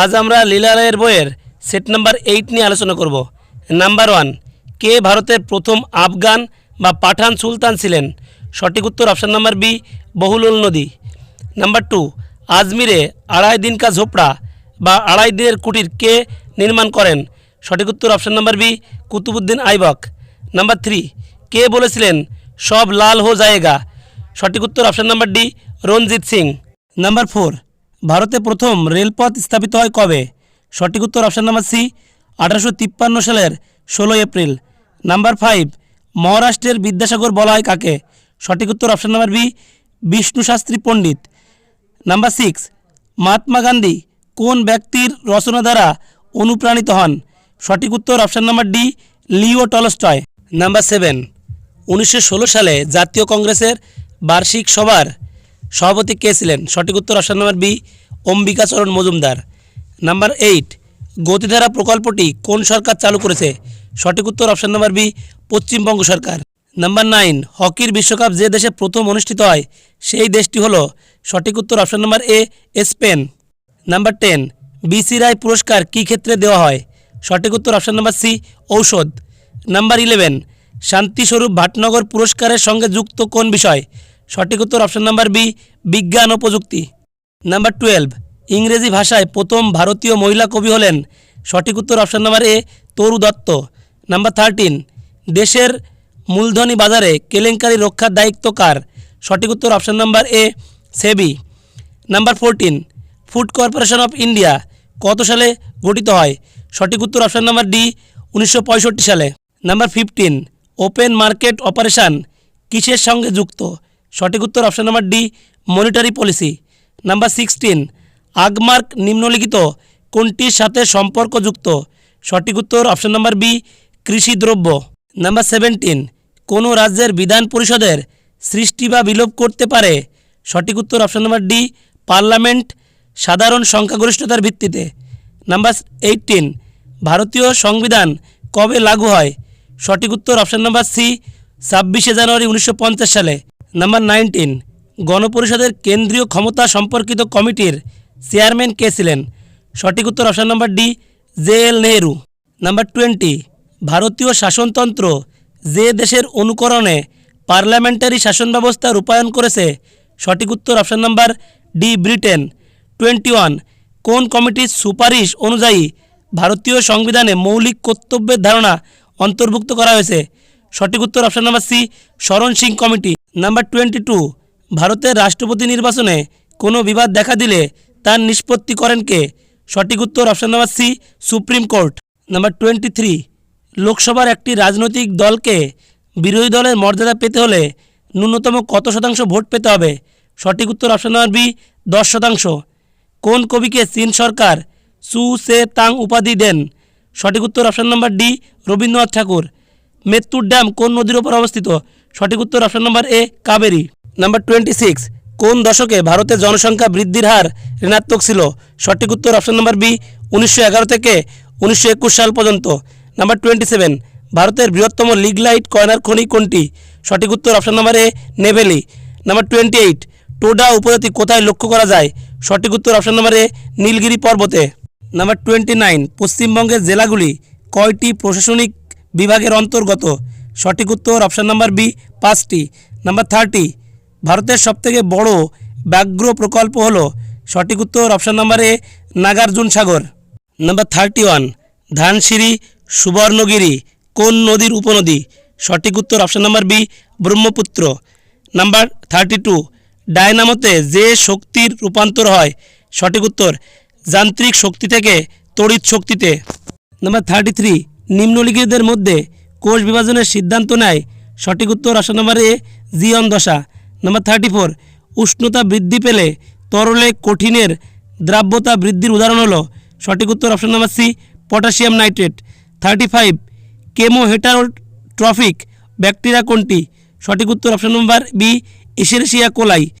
আজ আমরা লীলালয়ের বইয়ের সেট নাম্বার এইট নিয়ে আলোচনা করব। নাম্বার ওয়ান কে ভারতের প্রথম আফগান বা পাঠান সুলতান ছিলেন? সঠিক উত্তর অপশান নাম্বার বি বহুলুল নদী। নাম্বার টু আজমিরে আড়াই দিন কা ঝোপড়া বা আড়াই দিনের কুটির কে নির্মাণ করেন? সঠিক উত্তর option number B Qutubuddin Aibak. Number three কে বলেছিলেন সব লাল হো জায়েগা সঠিক উত্তর option number D Ranjit Singh. Number four ভারতে প্রথম রেলপথ স্থাপিত হয় কবে? সঠিক উত্তর অপশান নাম্বার সি, আঠারোশো তিপ্পান্ন সালের ষোলোই এপ্রিল। নাম্বার ফাইভ, মহারাষ্ট্রের বিদ্যাসাগর বলা হয় কাকে? সঠিক উত্তর option number B, Vishnu Shastri Pandit. Number six, Mahatma Gandhi কোন ব্যক্তির রচনা দ্বারা অনুপ্রাণিত হন? সঠিক উত্তর option number D, Leo Tolstoy. Number seven, উনিশশো ষোলো সালে জাতীয় কংগ্রেসের বার্ষিক সভার সভাপতি কে ছিলেন? সঠিক উত্তর option number B Ambikacharan Majumdar. Number eight, Gatidhara প্রকল্পটি কোন সরকার চালু করেছে? সঠিক উত্তর অপশান নাম্বার বি, পশ্চিমবঙ্গ সরকার। নাম্বার নাইন, হকির বিশ্বকাপ যে দেশে প্রথম অনুষ্ঠিত হয়, সেই দেশটি হলো, সঠিক উত্তর option number A, Spain. Number ten, B C Roy পুরস্কার কী ক্ষেত্রে দেওয়া হয়? সঠিক উত্তর অপশান নাম্বার সি, ঔষধ। নাম্বার ইলেভেন, শান্তিস্বরূপ ভাটনগর পুরস্কারের সঙ্গে যুক্ত কোন বিষয়? সঠিক উত্তর অপশন নাম্বার বি, বিজ্ঞান ও প্রযুক্তি। নাম্বার টুয়েলভ, ইংরেজি ভাষায় প্রথম ভারতীয় মহিলা কবি হলেন। সঠিক উত্তর option number A, Toru Dutt. Number thirteen, দেশের মূলধনী বাজারে কেলেঙ্কারি রক্ষার দায়িত্ব কার? সঠিক উত্তর option number A, SEBI. Number fourteen, food corporation of India কত সালে গঠিত হয়? সঠিক উত্তর অপশন নাম্বার ডি, উনিশশো পঁয়ষট্টি সালে। Number fifteen, open market operation কিসের সঙ্গে যুক্ত? সঠিক উত্তর option number D monetary policy number sixteen Agmark নিম্নলিখিত কোনটির সাথে সম্পর্কযুক্ত? সঠিক উত্তর অপশান নাম্বার বি, কৃষি দ্রব্য। নাম্বার সেভেন্টিন কোনো রাজ্যের বিধান পরিষদের সৃষ্টি বা বিলোপ করতে পারে? সঠিক উত্তর অপশান নাম্বার ডি, পার্লামেন্ট, সাধারণ সংখ্যাগরিষ্ঠতার ভিত্তিতে। নাম্বার এইটিন ভারতীয় সংবিধান কবে লাগু হয়? সঠিক উত্তর অপশান নাম্বার সি, ছাব্বিশে জানুয়ারি উনিশশো পঞ্চাশ সালে। নাম্বার নাইনটিন গণপরিষদের কেন্দ্রীয় ক্ষমতা সম্পর্কিত কমিটির চেয়ারম্যান কে ছিলেন? সঠিক উত্তর option number D J L Nehru. Number twenty ভারতীয় শাসনতন্ত্র যে দেশের অনুকরণে পার্লামেন্টারি শাসন ব্যবস্থা রূপায়ণ করেছে, সঠিক উত্তর option number D Britain. Twenty one কোন কমিটির সুপারিশ অনুযায়ী ভারতীয় সংবিধানে মৌলিক কর্তব্যের ধারণা অন্তর্ভুক্ত করা হয়েছে? সঠিক উত্তর option number C Swaran Singh committee. Number twenty two, ভারতের রাষ্ট্রপতি নির্বাচনে কোনো বিবাদ দেখা দিলে তার নিষ্পত্তি করেন কে? সঠিক উত্তর option number C, supreme court. Number twenty three, লোকসভার একটি রাজনৈতিক দলকে বিরোধী দলের মর্যাদা পেতে হলে ন্যূনতম কত শতাংশ ভোট পেতে হবে? সঠিক উত্তর অপশান নাম্বার বি, দশ শতাংশ। কোন কবিকে চীন সরকার সু, সে, তাং উপাধি দেন? সঠিক উত্তর option number D, Rabindranath Tagore. Mettur dam কোন নদীর ওপর অবস্থিত? সঠিক উত্তর option number A, Kaveri. Number twenty six কোন দশকে ভারতের জনসংখ্যা বৃদ্ধির হার ঋণাত্মক ছিল? সঠিক উত্তর অপশান নাম্বার বি, উনিশশো এগারো থেকে উনিশশো একুশ সাল পর্যন্ত। নাম্বার টোয়েন্টি সেভেন ভারতের বৃহত্তম লিগলাইট কয়নার খনি কোনটি? সঠিক উত্তর option number A, Neyveli. Number twenty eight Toda উপজাতি কোথায় লক্ষ্য করা যায়? সঠিক উত্তর অপশান নাম্বার এ, নীলগিরি পর্বতে। নাম্বার টোয়েন্টি নাইন পশ্চিমবঙ্গের জেলাগুলি কয়টি প্রশাসনিক বিভাগের অন্তর্গত। সঠিক উত্তর অপশান নাম্বার বি, পাঁচটি। নাম্বার থার্টি, ভারতের সবথেকে বড় ব্যাঘ্র প্রকল্প হলো, সঠিক উত্তর option number A, Nagarjuna Sagar. Number thirty one, Dhansiri, Subarnagiri, কোন নদীর উপনদী? সঠিক উত্তর option number B, Brahmaputra. Number thirty two, ডায়নামোতে যে শক্তির রূপান্তর হয়? সঠিক উত্তর, যান্ত্রিক শক্তি থেকে, তড়িৎ শক্তিতে। নাম্বার থার্টি থ্রি নিম্নলিখিতদের মধ্যে কোষ বিভাজনের সিদ্ধান্ত নেয় সঠিক উত্তর অপশন নাম্বার এ জিয়ন দশা। নাম্বার থার্টি ফোর উষ্ণতা বৃদ্ধি পেলে তরলে কঠিনের দ্রাব্যতা বৃদ্ধির উদাহরণ হলো সঠিক উত্তর option number C, potassium nitrate. Thirty five chemoheterotrophic bacteria কোনটি? সঠিক উত্তর option number B Escherichia coli.